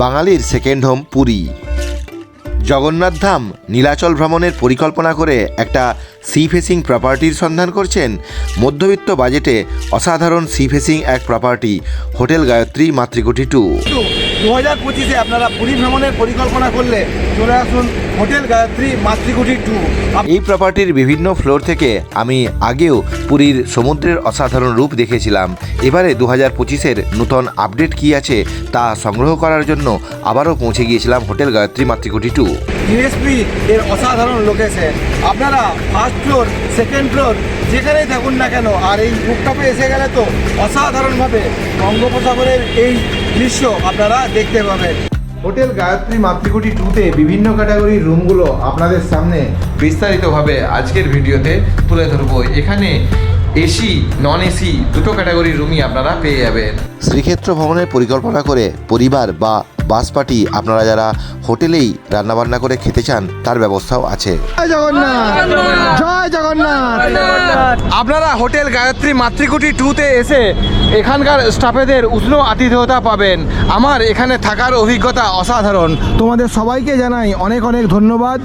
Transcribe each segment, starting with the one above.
বাঙালির second home Puri. Jagannath Dham Nilachal ভ্রমণের পরিকল্পনা করে একটা সি ফেসিং প্রপার্টির সন্ধান করছেন মধ্যবিত্ত বাজেটে অসাধারণ সি ফেসিং এক property hotel Gayatri Matrikuti two দু হাজার পঁচিশে আপনারা পুরী ভ্রমণের পরিকল্পনা করলে চলে আসুন হোটেল গায়ত্রী মাতৃকুটি টু এই প্রপার্টির বিভিন্ন ফ্লোর থেকে আমি আগেও পুরীর সমুদ্রের অসাধারণ রূপ দেখেছিলাম। এবারে দু হাজার পঁচিশের নূতন আপডেট কী আছে তা সংগ্রহ করার জন্য আবারও পৌঁছে গিয়েছিলাম hotel Gayatri Matrikuti two USP এর অসাধারণ লোকেশন আপনারা ফার্স্ট ফ্লোর সেকেন্ড ফ্লোর যেখানেই থাকুন না কেন আর এই রুপটপে এসে গেলে তো অসাধারণভাবে বঙ্গোপসাগরের এই দৃশ্য আপনারা দেখতে পাবেন। হোটেল গায়ত্রী মাতৃকুটি টুতে বিভিন্ন ক্যাটাগরির রুমগুলো আপনাদের সামনে বিস্তারিতভাবে আজকের ভিডিওতে তুলে ধরবো। এখানে এসি নন এসি দুটো ক্যাটাগরির রুমই আপনারা পেয়ে যাবেন। শ্রীক্ষেত্র ভ্রমণের পরিকল্পনা করে পরিবার বা বাস পার্টি আপনারা যারা হোটেলেই রান্নাবান্না করে খেতে চান তার ব্যবস্থাও আছে। জয় জগন্নাথ! জয় জগন্নাথ! আপনারা হোটেল গায়ত্রী মাতৃকুটি টুতে এসে এখানকার স্টাফেদের উষ্ণ আতিথেয়তা পাবেন। আমার এখানে থাকার অভিজ্ঞতা অসাধারণ। তোমাদের সবাইকে জানাই অনেক অনেক ধন্যবাদ।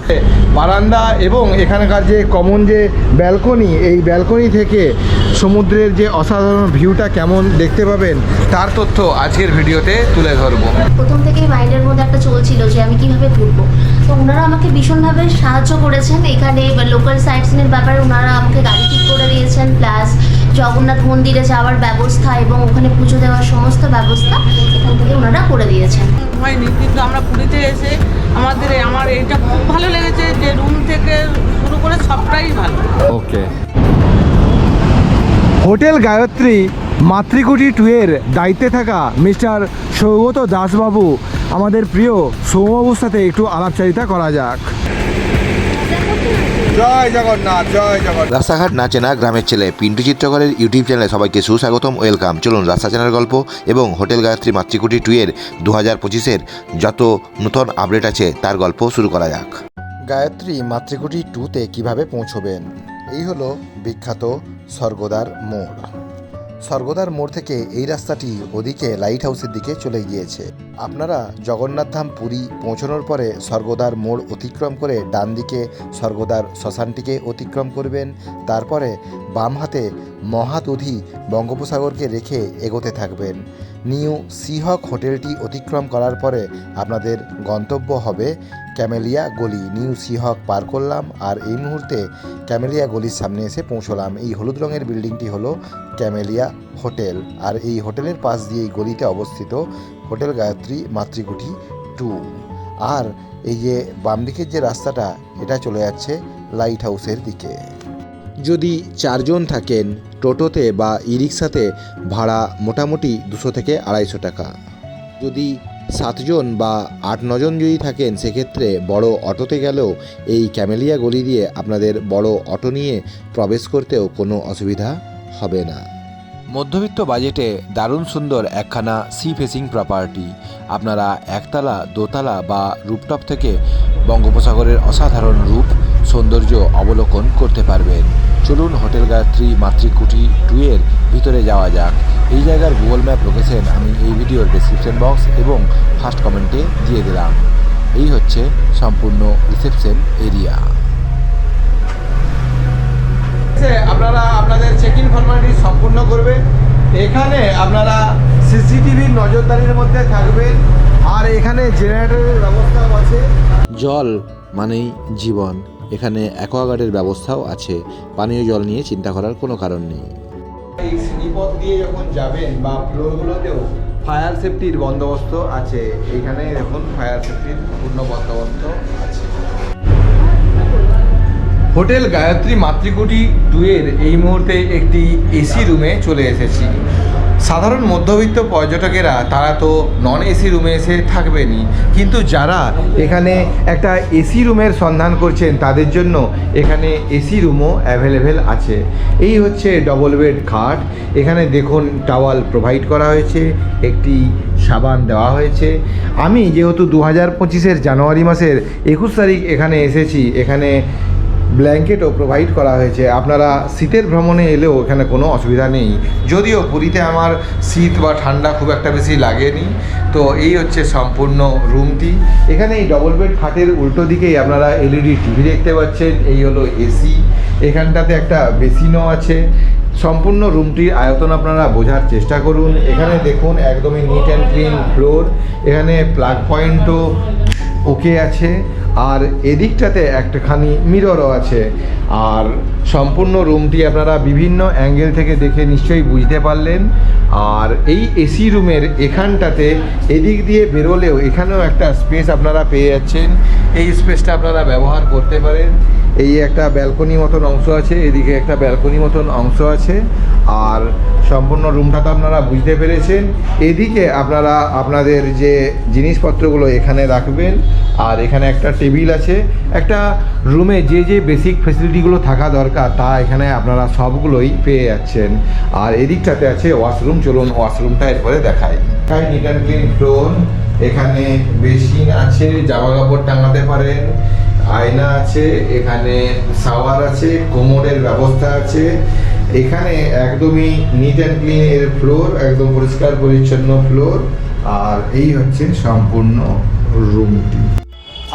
বারান্দা এবং এখানকার যে কমন যে ব্যালকনি এই ব্যালকনি থেকে সমুদ্রের যে অসাধারণ ভিউটা কেমন দেখতে পাবেন তার তথ্য আজকের ভিডিওতে তুলে ধরবো। প্রথম থেকেই মাইন্ডের মধ্যে একটা চলছিল যে আমি কীভাবে ঘুরবো তো ওনারা আমাকে ভীষণভাবে সাহায্য করেছেন। এখানে লোকাল সাইট সিনের ব্যাপারে ওনারা আমাকে গাড়ি ঠিক করে দিয়েছেন প্লাস জগন্নাথ মন্দিরে যাওয়ার ব্যবস্থা এবং ওখানে পুজো দেওয়ার সমস্ত ব্যবস্থা এখান থেকে ওনারা করে দিয়েছেন। হয়নি কিন্তু আমরা পুরীতে এসে আমাদের আমার এটা খুব ভালো লেগেছে যে রুম থেকে শুরু করে সবটাই ভালো। Okay hotel Gayatri Matrikuti two এর দায়িত্বে থাকা মিস্টার সৌগত দাসবাবু আমাদের প্রিয় সৌমবাবুর সাথে একটু আলাপচারিতা করা যাক। জয় জগন্নাথ জয় জগন্নাথ। রাস্তাঘাট না চেনা গ্রামের ছেলে পিন্টু চিত্রকরের ইউটিউব চ্যানেলে সবাইকে সুস্বাগতম ওয়েলকাম চলুন রাস্তা চেনার গল্প এবং হোটেল গায়ত্রী মাতৃকুটি টু এর দু হাজার পঁচিশের যত নূতন আপডেট আছে তার গল্প শুরু করা যাক। গায়ত্রী মাতৃকুটি টুতে কীভাবে পৌঁছবেন? এই হলো বিখ্যাত স্বর্গদার মোড়। স্বর্গদার মোড় থেকে এই রাস্তাটি ওদিকে লাইট হাউসের দিকে চলে গিয়েছে। আপনারা জগন্নাথধাম পুরী পৌঁছানোর পরে স্বর্গদার মোড় অতিক্রম করে ডান দিকে স্বর্গদার শ্মশানটিকে অতিক্রম করবেন, তারপরে বাম হাতে মহাদধি বঙ্গোপসাগরকে রেখে এগোতে থাকবেন। নিউ সিহক হোটেলটি অতিক্রম করার পরে আপনাদের গন্তব্য হবে ক্যামেলিয়া গলি। নিউ সিহক পার করলাম আর এই মুহূর্তে ক্যামেলিয়া গলির সামনে এসে পৌঁছলাম। এই হলুদ রঙের বিল্ডিংটি হলো ক্যামেলিয়া হোটেল। আর এই হোটেলের পাশ দিয়ে এই গলিতে অবস্থিত হোটেল গায়ত্রী মাতৃকুটি টু। আর এই যে বাম দিকের যে রাস্তাটা, এটা চলে যাচ্ছে লাইট হাউসের দিকে। যদি চারজন থাকেন, টোটোতে বা ই রিক্সাতে ভাড়া মোটামুটি দুশো থেকে আড়াইশো টাকা। যদি সাতজন বা আট নজন যদি থাকেন, সেক্ষেত্রে বড় অটোতে গেলেও এই ক্যামেলিয়া গলি দিয়ে আপনাদের বড় অটো নিয়ে প্রবেশ করতেও কোনো অসুবিধা হবে না। মধ্যবিত্ত বাজেটে দারুণ সুন্দর একখানা সি ফেসিং প্রপার্টি। আপনারা একতলা, দোতলা বা রুপটপ থেকে বঙ্গোপসাগরের অসাধারণ রূপ সৌন্দর্য অবলোকন করতে পারবেন। চলুন হোটেল গায়ত্রী মাতৃকুটি টু এর ভিতরে যাওয়া যাক। এই জায়গার গুগল ম্যাপ লোকেশন আমি এই ভিডিওর ডিসক্রিপশন বক্স এবং ফার্স্ট কমেন্টে দিয়ে দিলাম। এই হচ্ছে সম্পূর্ণ রিসেপশন এরিয়া আপনারা আপনাদের চেক ইন ফর্মালিটি সম্পূর্ণ করবেন এখানে আপনারা সিসিটিভির নজরদারির মধ্যে থাকবেন আর এখানে জেনারেটরের ব্যবস্থাও আছে। জল মানেই জীবন। এখানে অ্যাকোয়াগার্ডের ব্যবস্থাও আছে। পানীয় জল নিয়ে চিন্তা করার কোনো কারণ নেই। এই দিয়ে যখন যাবেন বা ফ্লোরগুলোতেও ফায়ার সেফটির বন্দোবস্ত আছে। এখানে দেখুন, ফায়ার সেফটির পূর্ণ বন্দোবস্ত আছে। হোটেল গায়ত্রী মাতৃকুটি টুয়ের এই মুহূর্তে একটি এসি রুমে চলে এসেছি। সাধারণ মধ্যবিত্ত পর্যটকেরা, তারা তো নন এসি রুমে এসে থাকবেনই। কিন্তু যারা এখানে একটা এসি রুমের সন্ধান করছেন, তাদের জন্য এখানে এসি রুমও অ্যাভেলেবেল আছে। এই হচ্ছে ডবল বেড খাট। এখানে দেখুন টাওয়াল প্রোভাইড করা হয়েছে, একটি সাবান দেওয়া হয়েছে। আমি যেহেতু দু হাজার পঁচিশের জানুয়ারি মাসের একুশ তারিখ এখানে এসেছি, এখানে ব্ল্যাঙ্কেটও প্রোভাইড করা হয়েছে। আপনারা শীতের ভ্রমণে এলেও এখানে কোনো অসুবিধা নেই। যদিও পুরীতে আমার শীত বা ঠান্ডা খুব একটা বেশি লাগেনি। তো এই হচ্ছে সম্পূর্ণ রুমটি এখানে এই ডবল বেড খাটের উল্টো দিকেই আপনারা এলইডি টিভি দেখতে পাচ্ছেন। এই হলো এসি এখানটাতে একটা বেসিনও আছে। সম্পূর্ণ রুমটির আয়তন আপনারা বোঝার চেষ্টা করুন। এখানে দেখুন, একদমই নিট অ্যান্ড ক্লিন ফ্লোর এখানে প্লাগ পয়েন্টও ওকে আছে, আর এদিকটাতে একটাখানি মিররও আছে। আর সম্পূর্ণ রুমটি আপনারা বিভিন্ন অ্যাঙ্গেল থেকে দেখে নিশ্চয়ই বুঝতে পারলেন। আর এই এসি রুমের এখানটাতে এদিক দিয়ে বেরোলেও এখানেও একটা স্পেস আপনারা পেয়ে যাচ্ছেন। এই স্পেসটা আপনারা ব্যবহার করতে পারেন। এই একটা ব্যালকনি মতন অংশ আছে, এদিকে একটা ব্যালকনি মতন অংশ আছে, আর সম্পূর্ণ রুমটা তো আপনারা বুঝতে পেরেছেন। এদিকে আপনারা আপনাদের যে জিনিসপত্রগুলো এখানে রাখবেন, আর এখানে একটা টেবিল আছে। একটা রুমে যে যে বেসিক ফেসিলিটিগুলো থাকা দরকার, তা এখানে আপনারা সবগুলোই পেয়ে যাচ্ছেন। আর এদিকটাতে আছে ওয়াশরুম চলুন ওয়াশরুমটা এরপরে দেখাই। এখানে নিট অ্যান্ড ক্লিন ফ্লোর এখানে বেসিন আছে জামা কাপড় টাঙাতে পারেন। আয়না আছে, এখানে শাওয়ার আছে, কোমরের ব্যবস্থা আছে। এখানে একদমই নিট অ্যান্ড ক্লিন এর ফ্লোর একদম পরিষ্কার পরিচ্ছন্ন ফ্লোর আর এই হচ্ছে সম্পূর্ণ রুমটি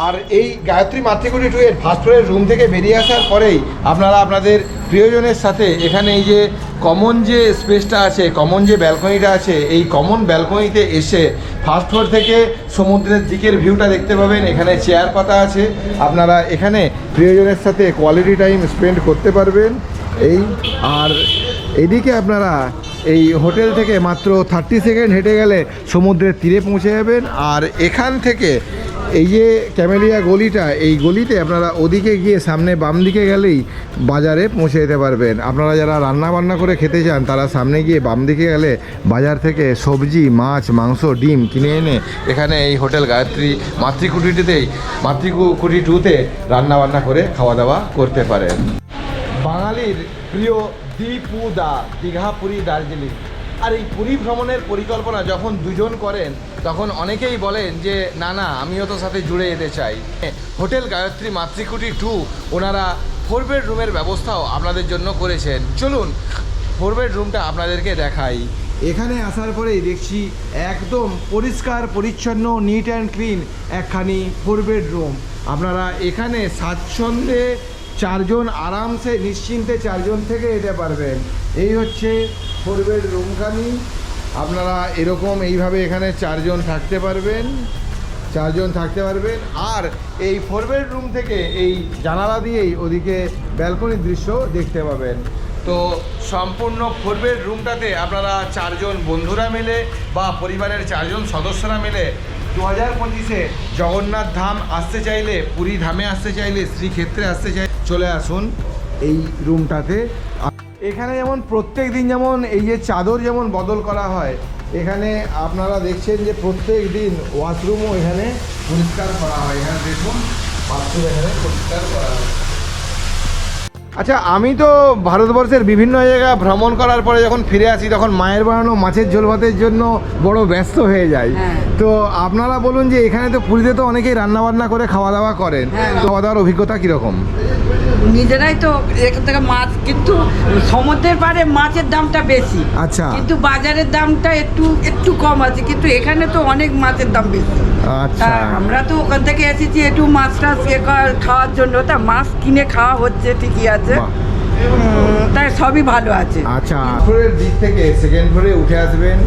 আর এই গায়ত্রী মাতৃকুটি টু এর ফ্লোরের রুম থেকে বেরিয়ে আসার পরেই আপনারা আপনাদের প্রিয়জনের সাথে এখানে এই যে কমন যে স্পেসটা আছে কমন যে ব্যালকনিটা আছে, এই কমন ব্যালকনিতে এসে ফার্স্ট ফ্লোর থেকে সমুদ্রের দিকের ভিউটা দেখতে পাবেন। এখানে চেয়ার পাতা আছে। আপনারা এখানে প্রিয়জনের সাথে কোয়ালিটি টাইম স্পেন্ড করতে পারবেন। এই, আর এদিকে আপনারা এই হোটেল থেকে মাত্র থার্টি সেকেন্ড হেঁটে গেলে সমুদ্রের তীরে পৌঁছে যাবেন। আর এখান থেকে এই যে ক্যামেলিয়া গলিটা, এই গলিতে আপনারা ওদিকে গিয়ে সামনে বাম দিকে গেলেই বাজারে পৌঁছে যেতে পারবেন। আপনারা যারা রান্না বান্না করে খেতে চান, তারা সামনে গিয়ে বাম দিকে গেলে বাজার থেকে সবজি, মাছ, মাংস, ডিম কিনে এনে এখানে এই হোটেল গায়ত্রী মাতৃকুটিতেই মাতৃকুটি টুতে রান্না বান্না করে খাওয়া দাওয়া করতে পারেন। বাঙালির প্রিয় দীপু দা দীঘা পুরী দার্জিলিং। আর এই পুরী ভ্রমণের পরিকল্পনা যখন দুজন করেন, তখন অনেকেই বলেন যে, না না, আমিও তো সাথে জুড়ে যেতে চাই। হোটেল গায়ত্রী মাতৃকুটি টু ওনারা ফোর বেডরুমের ব্যবস্থাও আপনাদের জন্য করেছেন। চলুন, ফোর বেডরুমটা আপনাদেরকে দেখাই। এখানে আসার পরেই দেখছি একদম পরিষ্কার, পরিচ্ছন্ন নিট অ্যান্ড ক্লিন একখানি ফোর বেডরুম। আপনারা এখানে স্বাচ্ছন্দ্যে চারজন আরামসে, নিশ্চিন্তে চারজন থেকে যেতে পারবেন। এই হচ্ছে ফোর বেড রুমখানি আপনারা এরকম এইভাবে এখানে চারজন থাকতে পারবেন, চারজন থাকতে পারবেন। আর এই ফোর বেড রুম থেকে এই জানালা দিয়েই ওদিকে ব্যালকনির দৃশ্য দেখতে পাবেন। তো সম্পূর্ণ ফোর বেড রুমটাতে আপনারা চারজন বন্ধুরা মিলে বা পরিবারের চারজন সদস্যরা মিলে দু হাজার পঁচিশে জগন্নাথ ধাম আসতে চাইলে, পুরী ধামে আসতে চাইলে, শ্রীক্ষেত্রে আসতে চাই চলে আসুন এই রুমটাতে। এখানে যেমন প্রত্যেক দিন যেমন এই যে চাদর যেমন বদল করা হয়, এখানে আপনারা দেখছেন যে প্রত্যেক দিন ওয়াশরুমও এখানে পরিষ্কার করা হয়। এখানে দেখুন বাথরুম এখানে পরিষ্কার করা হয়। আচ্ছা আমি তো ভারতবর্ষের বিভিন্ন জায়গা ভ্রমণ করার পরে যখন ফিরে আসি তখন মায়ের বানানো মাছের ঝোল ভাতের জন্য বড় ব্যস্ত হয়ে যাই হ্যাঁ। তো আপনারা বলুন যে এখানে তো পুরীতে তো অনেকেই রান্না বান্না করে খাওয়া দাওয়া করেন হ্যাঁ। খাওয়া দাওয়ার অভিজ্ঞতা কীরকম নিজেরাই তো এখান থেকে মাছ কিন্তু সমুদ্রের পাড়ে মাছের দামটা বেশি। আচ্ছা। কিন্তু বাজারের দামটা একটু একটু কম আছে কিন্তু এখানে তো অনেক মাছের দাম বেশি। আচ্ছা। তা আমরা তো ওখান থেকে এসেছি একটু মাছ টাছ খাওয়ার জন্য। তা মাছ কিনে খাওয়া হচ্ছে ঠিকই আছে। তাই সবই ভালো আছে। আচ্ছা। ফ্লোরের দিক থেকে সেকেন্ড ফ্লোরে উঠে আসবেন।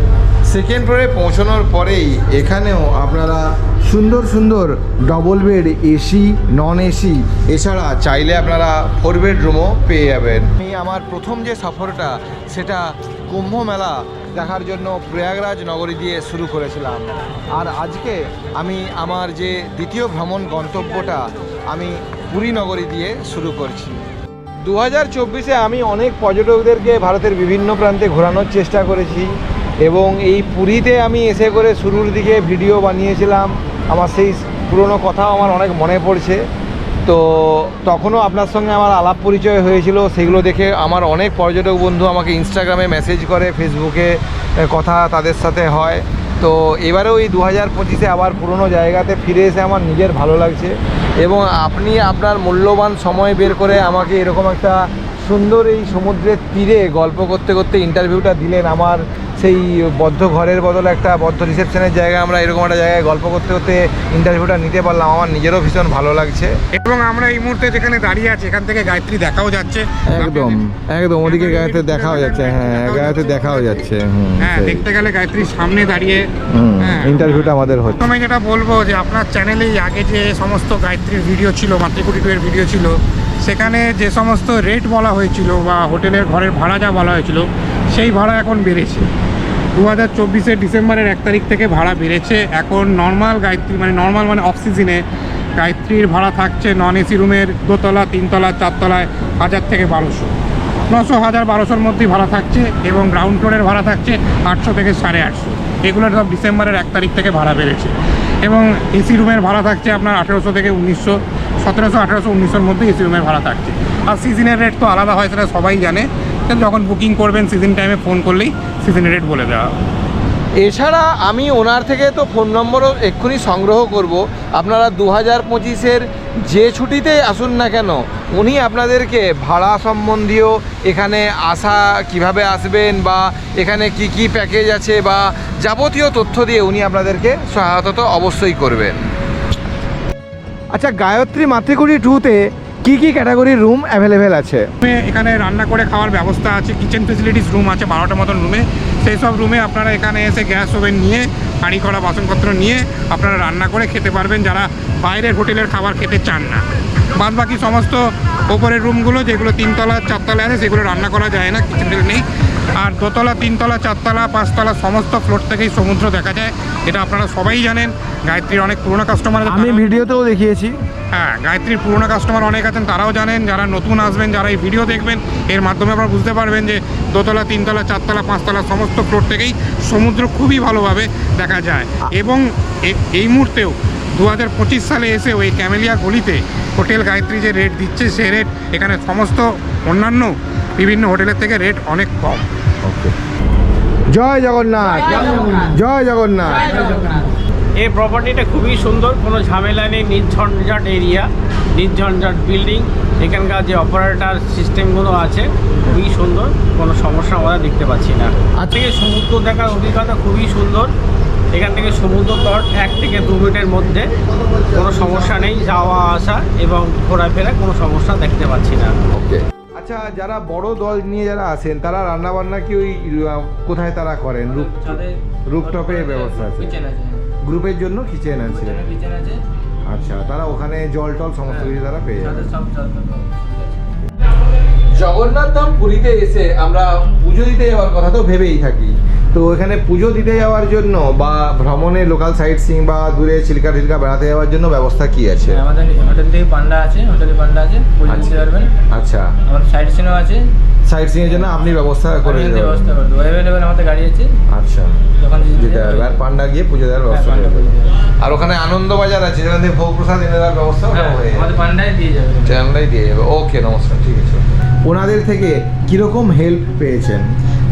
সেকেন্ড ফ্লোরে পৌঁছানোর পরেই এখানেও আপনারা সুন্দর সুন্দর double bed AC non AC এছাড়া চাইলে আপনারা ফোর বেডরুমও পেয়ে যাবেন। আমি আমার প্রথম যে সফরটা, সেটা কুম্ভ মেলা দেখার জন্য প্রয়াগরাজ নগরী দিয়ে শুরু করেছিলাম। আর আজকে আমি আমার যে দ্বিতীয় ভ্রমণ গন্তব্যটা, আমি পুরী নগরী দিয়ে শুরু করছি। দু হাজার চব্বিশে আমি অনেক পর্যটকদেরকে ভারতের বিভিন্ন প্রান্তে ঘোরানোর চেষ্টা করেছি এবং এই পুরীতে আমি এসে করে শুরুর দিকে ভিডিও বানিয়েছিলাম। আমার সেই পুরনো কথাও আমার অনেক মনে পড়ছে। তো তখনও আপনার সঙ্গে আমার আলাপ পরিচয় হয়েছিল, সেগুলো দেখে আমার অনেক পর্যটক বন্ধু আমাকে ইনস্টাগ্রামে মেসেজ করে ফেসবুকে কথা তাদের সাথে হয়। তো এবারেও এই দু হাজার পঁচিশে আবার পুরনো জায়গাতে ফিরে এসে আমার নিজের ভালো লাগছে এবং আপনি আপনার মূল্যবান সময় বের করে আমাকে এরকম একটা সুন্দর এই সমুদ্রের তীরে গল্প করতে করতে ইন্টারভিউটা দিলেন। আমার সেই বদ্ধ ঘরের বদলে একটা বদ্ধ রিসেপশনের জায়গায় আমরা এরকম একটা জায়গায় গল্প করতে করতে ইন্টারভিউটা নিতে পারলাম। আমার নিজেরও ভীষণ ভালো লাগছে। এবং আমরা এই মুহূর্তে যেখানে দাঁড়িয়ে আছি এখান থেকে গায়ত্রী দেখাও যাচ্ছে। একদম একদম ওদিকে গায়েতে দেখাও যাচ্ছে হ্যাঁ গায়েতে দেখাও যাচ্ছে হ্যাঁ দেখতে গেলে গায়ত্রীর সামনে দাঁড়িয়ে হ্যাঁ। ইন্টারভিউটা আমাদের হচ্ছে। প্রথমে যেটা বলব যে আপনার চ্যানেলেই আগে যে সমস্ত গায়ত্রীর ভিডিও ছিল মাতৃকুটি টু এর ভিডিও ছিল সেখানে যে সমস্ত রেট বলা হয়েছিল বা হোটেলের ঘরের ভাড়া যা বলা হয়েছিল সেই ভাড়া এখন বেড়েছে। দু হাজার চব্বিশের ডিসেম্বরের এক তারিখ থেকে ভাড়া বেড়েছে। এখন নর্মাল গায়ত্রী মানে নর্মাল মানে অফ সিজনে গায়ত্রীর ভাড়া থাকছে নন এসি রুমের দোতলা, তিনতলা, চারতলায় হাজার থেকে বারোশো। নশো, হাজার, বারোশোর মধ্যেই ভাড়া থাকছে এবং গ্রাউন্ড ফ্লোরের ভাড়া থাকছে আটশো থেকে সাড়ে আটশো। এগুলো সব ডিসেম্বরের এক তারিখ থেকে ভাড়া বেড়েছে। এবং এসি রুমের ভাড়া থাকছে আপনার আঠেরোশো থেকে উনিশশো, সতেরোশো, আঠেরোশো, উনিশশোর মধ্যে এসি রুমের ভাড়া থাকছে। আর সিজনের রেট তো আলাদা হয়, সেটা সবাই জানে। যখন বুকিং করবেন সিজন টাইমে ফোন করলেই সিজনের রেট বলে দেওয়া এছাড়া আমি ওনার থেকে তো ফোন নম্বরও এক্ষুনি সংগ্রহ করব। আপনারা দু হাজার পঁচিশের যে ছুটিতেই আসুন না কেন উনি আপনাদেরকে ভাড়া সম্বন্ধীয় এখানে আসা কীভাবে আসবেন বা এখানে কি কি প্যাকেজ আছে বা যাবতীয় তথ্য দিয়ে উনি আপনাদেরকে সহায়তা তো অবশ্যই করবেন। আচ্ছা গায়ত্রী মাতৃকুড়ি টুতে কি কি ক্যাটাগরির রুম অ্যাভেলেবেল আছে? এখানে রান্না করে খাওয়ার ব্যবস্থা আছে কিচেন ফেসিলিটিস রুম আছে বারোটা মতন রুমে সেই সব রুমে আপনারা এখানে এসে গ্যাস ওভেন নিয়ে, হাঁড়ি করা বাসনপত্র নিয়ে আপনারা রান্না করে খেতে পারবেন যারা বাইরের হোটেলের খাবার খেতে চান না। বাদ বাকি সমস্ত ওপরের রুমগুলো যেগুলো তিনতলা চারতলা আছে, সেগুলো রান্না করা যায় না কিচেন নেই। আর দোতলা তিনতলা চারতলা পাঁচতলা সমস্ত ফ্লোর থেকেই সমুদ্র দেখা যায়। এটা আপনারা সবাই জানেন। গায়ত্রীর অনেক পুরনো কাস্টমার আমি ভিডিওতেও দেখিয়েছি। হ্যাঁ গায়ত্রীর পুরোনো কাস্টমার অনেক আছেন তারাও জানেন। যারা নতুন আসবেন যারা এই ভিডিও দেখবেন এর মাধ্যমে আপনারা বুঝতে পারবেন যে দোতলা তিনতলা চারতলা পাঁচতলা সমস্ত ফ্লোর থেকেই সমুদ্র খুবই ভালোভাবে দেখা যায়। এবং এই মুহূর্তেও দু হাজার পঁচিশ সালে এসেও ওই ক্যামেলিয়া গলিতে হোটেল গায়ত্রী যে রেট দিচ্ছে সে রেট এখানে সমস্ত অন্যান্য বিভিন্ন হোটেলের থেকে রেট অনেক কম। জয় জগন্নাথ। জয় জগন্নাথ। এই প্রপার্টিটা খুবই সুন্দর কোনো ঝামেলা নেই নির্ঝঞ্ঝাট এরিয়া নির্ঝঞ্ঝাট বিল্ডিং এখানকার যে অপারেটার সিস্টেমগুলো আছে খুবই সুন্দর কোনো সমস্যা আমরা দেখতে পাচ্ছি না। আর থেকে সমুদ্র দেখার অভিজ্ঞতা খুবই সুন্দর। এখান থেকে সমুদ্র তট এক থেকে দু মিনিটের মধ্যে কোনো সমস্যা নেই যাওয়া আসা এবং ঘোরাফেরা কোনো সমস্যা দেখতে পাচ্ছি না। ওকে আচ্ছা যারা বড় দল নিয়ে যারা আসেন তারা রান্না বান্না কি ওই কোথায় তারা করেন? রুপ রুপটপে ব্যবস্থা আছে? গ্রুপের জন্য কিচেন আছে? আচ্ছা তারা ওখানে জল টল সমস্ত কিছু তারা পেয়ে যাবে। জগন্নাথ ধাম পুরীতে এসে আমরা পুজো দিতে যাওয়ার কথা তো ভেবেই থাকি। তো এখানে পুজো দিতে যাওয়ার জন্য বা ভ্রমণে লোকাল সাইট সিং বা দূরে চিল্কা টিলকা বেড়াতে যাওয়ার জন্য ব্যবস্থা কি আছে? আমাদের হোটেল থেকে পান্ডা আছে হোটেলে পান্ডা আছে পুজো দিতে পারবেন। আচ্ছা। আমার সাইড সিনও আছে। সাইট সিং এর জন্য আপনি ব্যবস্থা করে আমি দেবেন। ব্যবস্থা করে দেবো। অ্যাভেলেবেল আমাদের গাড়ি আছে। আচ্ছা। যখন যেতে হবে, হবে। আর পান্ডা গিয়ে পুজো দেওয়ার ব্যবস্থা হ্যাঁ, করে। পুজো দেবে। আর ওখানে আনন্দ বাজার আছে যেখান ভোগ প্রসাদ এনে দেওয়ার ব্যবস্থা হ্যাঁ, হয়ে আমাদের পান্ডায় দিয়ে যাবে। চ্যানেলটাই দিয়ে যাবে। ওকে নমস্কার ঠিক আছে। ওনাদের থেকে কীরকম হেল্প পেয়েছেন?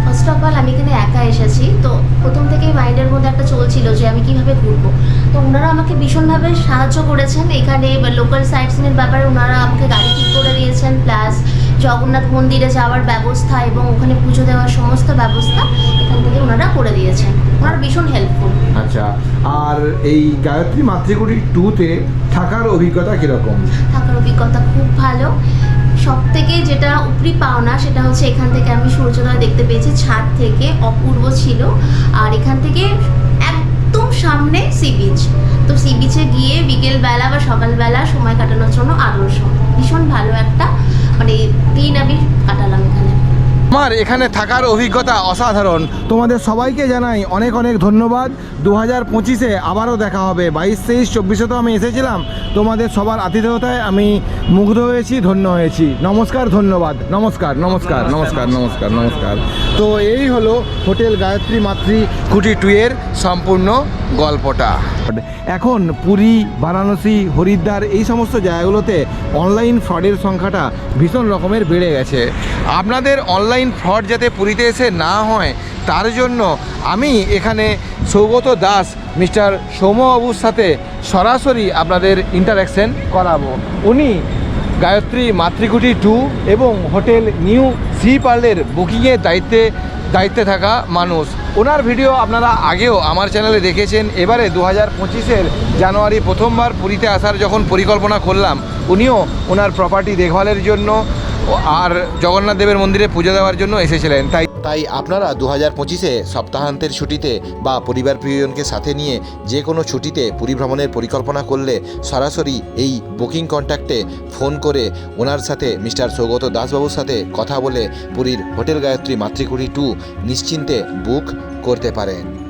ফার্স্ট অফ অল আমি এখানে একা এসেছি তো প্রথম থেকেই মাইন্ডের মধ্যে একটা চলছিল যে আমি কীভাবে ঘুরবো। তো ওনারা আমাকে ভীষণভাবে সাহায্য করেছেন। এখানে লোকাল সাইট সিনের ব্যাপারে ওনারা আমাকে গাড়ি ঠিক করে দিয়েছেন প্লাস জগন্নাথ মন্দিরে যাওয়ার ব্যবস্থা এবং ওখানে পুজো দেওয়ার সমস্ত ব্যবস্থা এখান থেকে ওনারা করে দিয়েছেন। ওনারা ভীষণ হেল্পফুল আচ্ছা আর এই গায়ত্রী মাতৃকুটি টুতে থাকার অভিজ্ঞতা কীরকম? থাকার অভিজ্ঞতা খুব ভালো। সব থেকে যেটা উপরি পাওনা সেটা হচ্ছে এখান থেকে আমি সূর্যোদয় দেখতে পেয়েছি, ছাদ থেকে অপূর্ব ছিল। আর এখান থেকে একদম সামনে সি বিচ। তো সি বিচে গিয়ে বিকেলবেলা বা সকালবেলা সময় কাটানোর জন্য আদর্শ। ভীষণ ভালো একটা মানে দিন আমি কাটালাম এখানে। আমার এখানে থাকার অভিজ্ঞতা অসাধারণ। তোমাদের সবাইকে জানাই অনেক অনেক ধন্যবাদ। দু হাজার পঁচিশে আবারও দেখা হবে। বাইশ, তেইশ, চব্বিশে তো আমি এসেছিলাম। তোমাদের সবার আতিথেয়তায় আমি মুগ্ধ হয়েছি, ধন্য হয়েছি। নমস্কার, ধন্যবাদ। নমস্কার নমস্কার নমস্কার নমস্কার নমস্কার। তো এই হলো হোটেল গায়ত্রী মাতৃ কুটি টুয়ের সম্পূর্ণ গল্পটা। এখন পুরী, বারাণসী, হরিদ্বার এই সমস্ত জায়গাগুলোতে অনলাইন ফ্রডের সংখ্যাটা ভীষণ রকমের বেড়ে গেছে। আপনাদের অনলাইন অনলাইন ফ্রড যাতে পুরীতে এসে না হয়, তার জন্য আমি এখানে সৌগত দাস, মিস্টার সৌম্যবাবুর সাথে সরাসরি আপনাদের ইন্টারাকশন করাবো। উনি গায়ত্রী মাতৃকুটি টু এবং হোটেল নিউ সি পার্লের বুকিংয়ের দায়িত্বে দায়িত্বে থাকা মানুষ। ওনার ভিডিও আপনারা আগেও আমার চ্যানেলে দেখেছেন। এবারে দু হাজার পঁচিশের জানুয়ারি প্রথমবার পুরীতে আসার যখন পরিকল্পনা করলাম, উনিও ওনার প্রপার্টি দেখভালের জন্য আর জগন্নাথ দেবের মন্দিরে পুজো দেওয়ার জন্য এসেছিলেন, তাই তাই আপনারা দু হাজার পঁচিশে সপ্তাহান্তের ছুটিতে বা পরিবার প্রিয়জনকে সাথে নিয়ে যে কোনো ছুটিতে পুরী ভ্রমণের পরিকল্পনা করলে সরাসরি এই বুকিং কন্ট্যাক্টে ফোন করে ওনার সাথে মিস্টার সৌগত দাসবাবুর সাথে কথা বলে পুরীর হোটেল গায়ত্রী মাতৃকুড়ি টু নিশ্চিন্তে বুক করতে পারেন।